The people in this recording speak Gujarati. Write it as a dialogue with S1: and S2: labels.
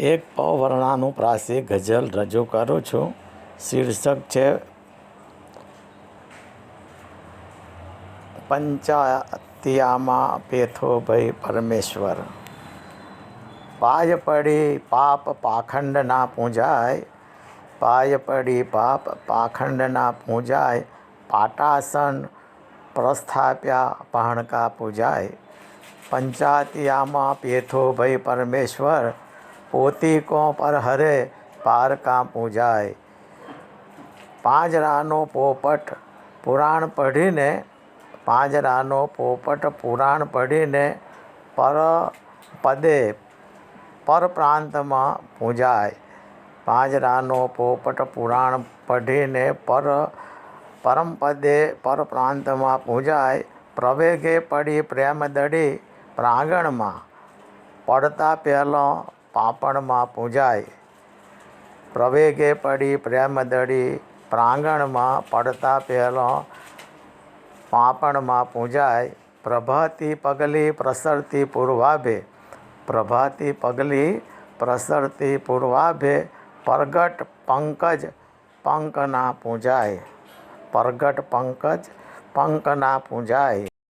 S1: એક પૌવર્ણાનુપ્રાસી ગઝલ રજૂ કરું છું. શીર્ષક છે પંચાતિયામાં પેથો ભય પરમેશ્વર. પાય પડી પાપ પાખંડના પૂજાય પાય પડી પાપ પાખંડના પૂજાય, પાટાસન પ્રસ્થાપ્યા પહણકા પૂજાય. પંચાતિયામાં પેથો ભય પરમેશ્વર પોતીકો પર હરે પારકા પૂજાય પાંજરાનો પોપટ પુરાણ પઢીને પાંજરાનો પોપટ પુરાણ પઢીને પર પદે, પર પ્રાંતમાં પૂજાય. પાંજરાનો પોપટ પુરાણ પઢીને પર પરમપદે પર પ્રાંતમાં પૂજાય. પ્રવેગે પડી પ્રેમ દડી પ્રાંગણમાં. પડતા પહેલો પાપણમાં પૂજાય. પ્રવેગે પડી પ્રેમ દડી પ્રાંગણમાં પડતા પહેલો પાપણમાં પૂજાય. પ્રભાતી પગલી પ્રસરતી પૂર્વાભે. પ્રભાતી પગલી પ્રસરતી પૂર્વાભે. પરગટ પંકજ પંકના પૂજાય. પરગટ પંકજ પંકના પૂજાય.